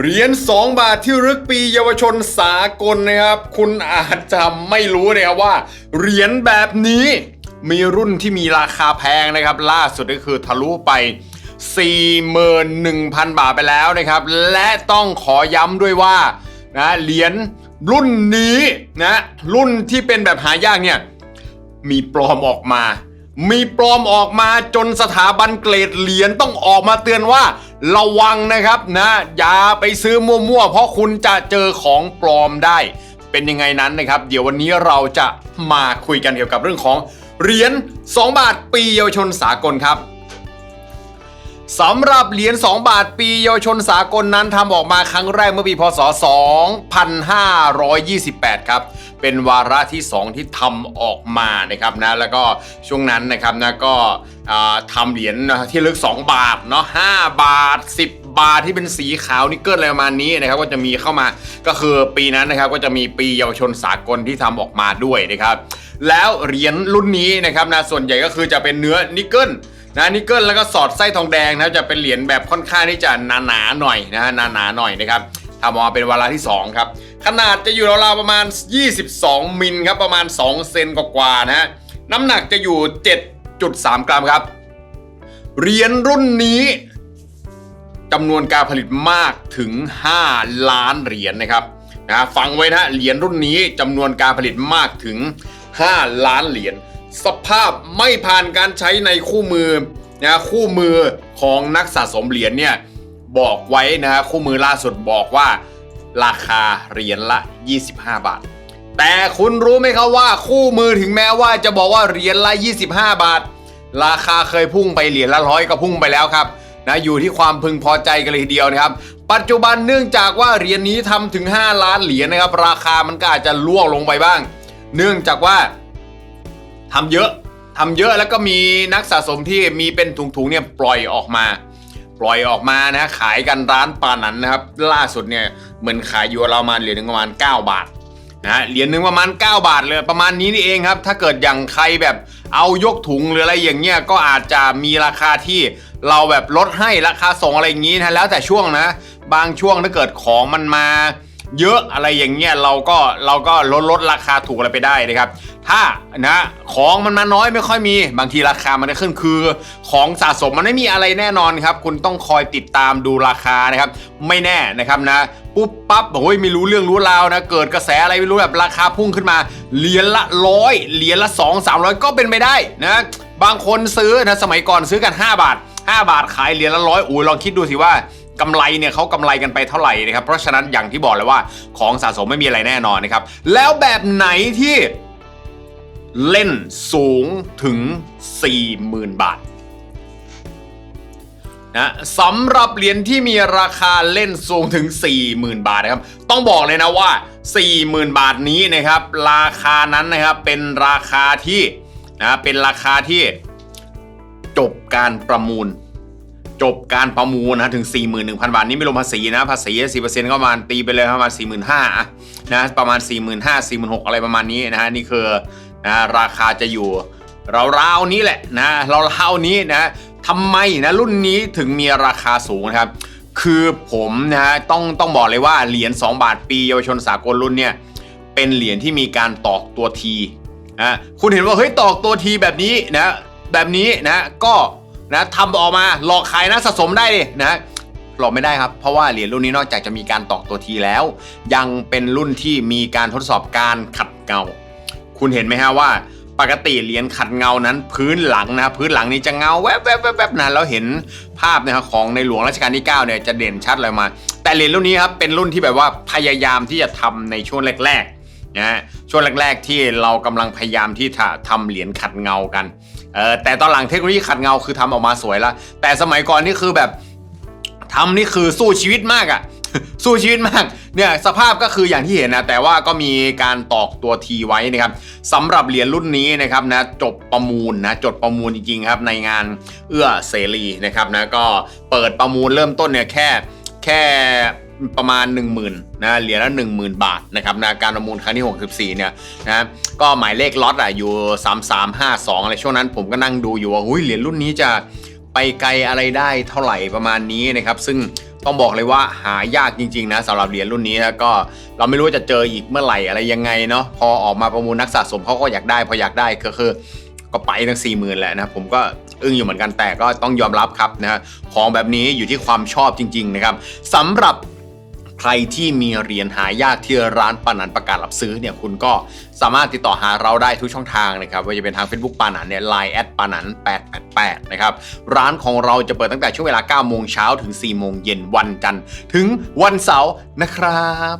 เหรียญ2 บาทที่รึกปีเยาวชนสากลนะครับ คุณอาจจะไม่รู้นะครับว่า เหรียญแบบนี้มีรุ่นที่มีราคาแพงนะครับ ล่าสุดก็คือทะลุไป 41,000 บาทไปแล้วนะครับ และต้องขอย้ำด้วยว่านะเหรียญรุ่นนี้นะรุ่นที่เป็นแบบหายากเนี่ยมีปลอมออกมา มีปลอมออกมาจนสถาบันเกรดเหรียญต้องออกมาเตือนว่า ระวังนะครับนะอย่าไปซื้อมั่วๆ เพราะคุณจะเจอของปลอมได้ เป็นยังไงนั้นนะครับ เดี๋ยววันนี้เราจะมาคุยกันเกี่ยวกับเรื่องของเหรียญ2บาทปีเยาวชนสากลครับ สำหรับเหรียญ 2 บาทปีเยาวชนสากลนั้นทำออกมาครั้งแรกเมื่อปีพศ 2528 ครับ เป็นวาระที่ 2 ที่ทำออกมานะครับนะแล้วก็ช่วงนั้นนะครับนะก็ทำเหรียญที่ลึก 2 บาทเนาะ5บาท 10 บาทที่เป็นสีขาวนิกเกิลอะไรประมาณนี้นะครับก็จะมีเข้ามาก็คือปีนั้นนะครับก็จะมีปีเยาวชนสากลที่ทำออกมาด้วยนะครับแล้วเหรียญรุ่นนี้นะครับนะส่วนใหญ่ก็คือจะเป็นเนื้อนิกเกิล นะนิกเกิลแล้วก็สอดไส้ทองแดงนะจะเป็นเหรียญแบบค่อนข้างที่จะหนาๆหน่อยนะฮะหนาๆหน่อยนะครับทำออกมาเป็นวาระที่ 2 ครับ ขนาดจะอยู่ราวๆประมาณ 22 มิลครับประมาณ 2 เซนกว่าๆนะฮะน้ำหนักจะอยู่ 7.3 กรัมครับเหรียญรุ่นนี้จำนวนการผลิตมากถึง 5 ล้านเหรียญนะครับนะฟังไว้นะเหรียญรุ่นนี้จำนวนการผลิตมากถึง 5 ล้านเหรียญ สภาพไม่ผ่านการใช้ในคู่มือนะคู่มือของนักสะสมเหรียญเนี่ยบอกไว้นะฮะคู่มือล่าสุดบอกว่า ราคาเหรียญละ 25 บาท แต่คุณรู้ไหมครับว่าคู่มือถึงแม้ว่าจะบอกว่าเหรียญละ 25 บาท ราคาเคยพุ่งไปเหรียญละร้อยก็พุ่งไปแล้วครับนะอยู่ที่ความพึงพอใจกันเลยทีเดียวนะครับ ปัจจุบันเนื่องจากว่าเหรียญนี้ทำถึง 5 ล้านเหรียญนะครับ ราคามันก็อาจจะล่วงลงไปบ้าง เนื่องจากว่า ทำเยอะทำเยอะแล้วก็มีนักสะสมที่มีเป็นถุงๆเนี่ยปล่อยออกมา ปล่อยออกมานะขายกันร้านปานันนะครับ ล่าสุดเนี่ยเหมือนขายอยู่เรามาเหรียญหนึงประมาณ 9 บาทนะเหรียญหนึ่งประมาณ 9 บาทเลยประมาณนี้นี่เองครับ ถ้าเกิดอย่างใครแบบเอายกถุงหรืออะไรอย่างเงี้ยก็อาจจะมีราคาที่เราแบบลดให้ราคาส่งอะไรอย่างงี้นะแล้วแต่ช่วงนะ บางช่วงถ้าเกิดของมันมา เยอะอะไรอย่างเงี้ยเราก็เราก็ลดลดราคาถูกอะไรไปได้นะครับ ถ้านะของมันมาน้อยไม่ค่อยมี บางทีราคามันจะขึ้นคือ ของสะสมมันไม่มีอะไรแน่นอนครับ คุณต้องคอยติดตามดูราคานะครับ ไม่แน่นะครับนะปุ๊บปั๊บโอ้ยไม่รู้เรื่องรู้ราวนะ เกิดกระแสอะไรไม่รู้แบบราคาพุ่งขึ้นมาเหรียญละร้อยเหรียญละ 2 300 ก็เป็นไปได้นะบางคนซื้อนะสมัยก่อนซื้อกัน 5 บาท 5 บาทขายเหรียญละร้อยอุ้ยลองคิดดูสิว่า กำไรเนี่ยเขากำไรกันไปเท่าไหร่นะครับ เพราะฉะนั้นอย่างที่บอกเลยว่าของสะสมไม่มีอะไรแน่นอนนะครับ แล้วแบบไหนที่เล่นสูงถึง 40,000 บาทนะสำหรับเหรียญที่มีราคาเล่นสูงถึง 40,000 บาทนะครับ ต้องบอกเลยนะว่า 40,000 บาทนี้นะครับ ราคานั้นนะครับเป็นราคาที่นะเป็นราคาที่จบการประมูล จบการประมูลนะถึง 41,000 บาท นี่ไม่รวมภาษีนะ ภาษี 10%ก็ประมาณตีไปเลยประมาณ 45,000นะประมาณ 45,000 46,000อะไรประมาณนี้นะฮะนี่คือนะราคาจะอยู่ราวๆนี้แหละนะราวๆนี้นะทำไมนะรุ่นนี้ถึงมีราคาสูงนะครับ คือผมนะฮะต้องต้องบอกเลยว่าเหรียญ2บาทปีเยาวชนสากลรุ่นเนี่ยเป็นเหรียญที่มีการตอกตัวทีนะคุณเห็นว่าเฮ้ยตอกตัวทีแบบนี้นะแบบนี้นะก็ นะทำออกมาหลอกขายนะสะสมได้ดินะหลอกไม่ได้ครับ เพราะว่าเหรียญรุ่นนี้นอกจากจะมีการตอกตัวทีแล้ว ยังเป็นรุ่นที่มีการทดสอบการขัดเงา คุณเห็นไหมฮะว่า ปกติเหรียญขัดเงานั้น พื้นหลังนะพื้นหลังนี้จะเงาแวบแวบแวบแวบนะแล้วเห็นภาพนะครับของในหลวงรัชกาลที่9เนี่ยจะเด่นชัดเลยมา แต่เหรียญรุ่นนี้ครับเป็นรุ่นที่แบบว่าพยายามที่จะทำในช่วงแรกๆนะฮะช่วงแรก ๆ ที่เรากำลังพยายามที่จะทำเหรียญขัดเงากัน เออแต่ตอนหลังเทคโนโลยีขัดเงาคือทำออกมาสวยล้วแต่สมัยก่อนนี่คือแบบทำนี่คือสู้ชีวิตมากอะสู้ชีวิตมากเนี่ยสภาพก็คืออย่างที่เห็นนะแต่ว่าก็มีการตอกตัวทีไว้นะครับสำหรับเหรียญรุ่นนี้นะครับนะจบประมูลนะจดประมูลจริงๆครับในงานเอื้อเสรีนะครับนะก็เปิดประมูลเริ่มต้นเนี่ยแค่แค่ ประมาณ 1 0,000นะเหรียญละ10,000 บาทนะครับนะการประมูลครั้งที่ 64 เนี่ยนะก็หมายเลขล็อตอะอยู่ 3352 อะไรช่วงนั้นผมก็นั่งดูอยู่ว่าหุ้ยเหรียญรุ่นนี้จะไปไกลอะไรได้เท่าไหร่ประมาณนี้นะครับซึ่งต้องบอกเลยว่าหายากจริงๆนะสำหรับเหรียญรุ่นนี้แล้วก็เราไม่รู้จะเจออีกเมื่อไหร่อะไรยังไงเนาะพอออกมาประมูลนักสะสมเขาก็อยากได้พออยากได้ก็คือก็ไปตั้งสี่หมื่นแหละนะผมก็อึ้งอยู่เหมือนกันแต่ก็ต้องยอมรับครับนะฮะของแบบนี้อยู่ที่ความชอบจริง ๆ นะครับสำหรับ ใครที่มีเหรียญหายากที่ร้านปานันประกาศรับซื้อเนี่ยคุณก็สามารถติดต่อหาเราได้ทุกช่องทางนะครับว่าจะเป็นทาง Facebook ปานันเนี่ยไลน์แอดปานัน888นะครับร้านของเราจะเปิดตั้งแต่ช่วงเวลา9โมงเช้าถึง4โมงเย็นวันจันทร์ถึงวันเสาร์นะครับ